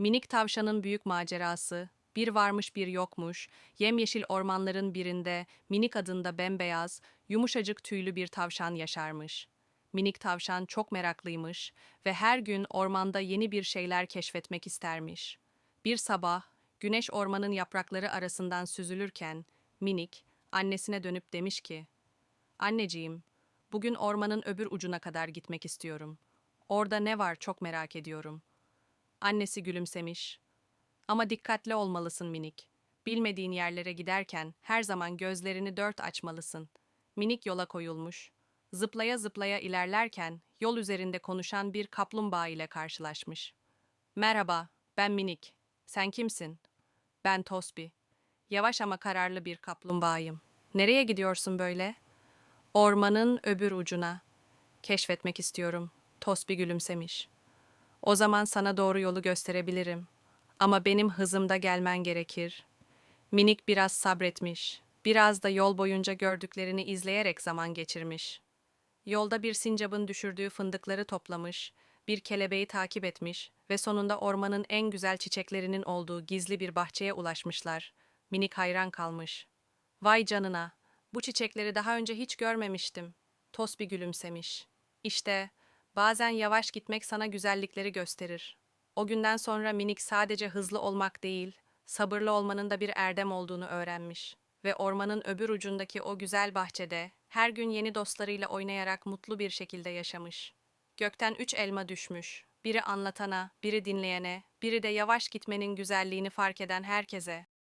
Minik tavşanın büyük macerası, bir varmış bir yokmuş, yemyeşil ormanların birinde minik adında bembeyaz, yumuşacık tüylü bir tavşan yaşarmış. Minik tavşan çok meraklıymış ve her gün ormanda yeni bir şeyler keşfetmek istermiş. Bir sabah, güneş ormanın yaprakları arasından süzülürken, minik, annesine dönüp demiş ki, Anneciğim, bugün ormanın öbür ucuna kadar gitmek istiyorum. Orada ne var çok merak ediyorum. Annesi gülümsemiş. Ama dikkatli olmalısın minik. Bilmediğin yerlere giderken her zaman gözlerini dört açmalısın. Minik yola koyulmuş. Zıplaya zıplaya ilerlerken yol üzerinde konuşan bir kaplumbağa ile karşılaşmış. Merhaba, ben Minik. Sen kimsin? Ben Tosbi. Yavaş ama kararlı bir kaplumbağayım. Nereye gidiyorsun böyle? Ormanın öbür ucuna. Keşfetmek istiyorum. Tosbi gülümsemiş. O zaman sana doğru yolu gösterebilirim. Ama benim hızımda gelmen gerekir. Minik biraz sabretmiş. Biraz da yol boyunca gördüklerini izleyerek zaman geçirmiş. Yolda bir sincapın düşürdüğü fındıkları toplamış, bir kelebeği takip etmiş ve sonunda ormanın en güzel çiçeklerinin olduğu gizli bir bahçeye ulaşmışlar. Minik hayran kalmış. Vay canına, bu çiçekleri daha önce hiç görmemiştim. Tosbi gülümsemiş. İşte, bazen yavaş gitmek sana güzellikleri gösterir. O günden sonra Minik sadece hızlı olmak değil, sabırlı olmanın da bir erdem olduğunu öğrenmiş. Ve ormanın öbür ucundaki o güzel bahçede her gün yeni dostlarıyla oynayarak mutlu bir şekilde yaşamış. Gökten üç elma düşmüş. Biri anlatana, biri dinleyene, biri de yavaş gitmenin güzelliğini fark eden herkese.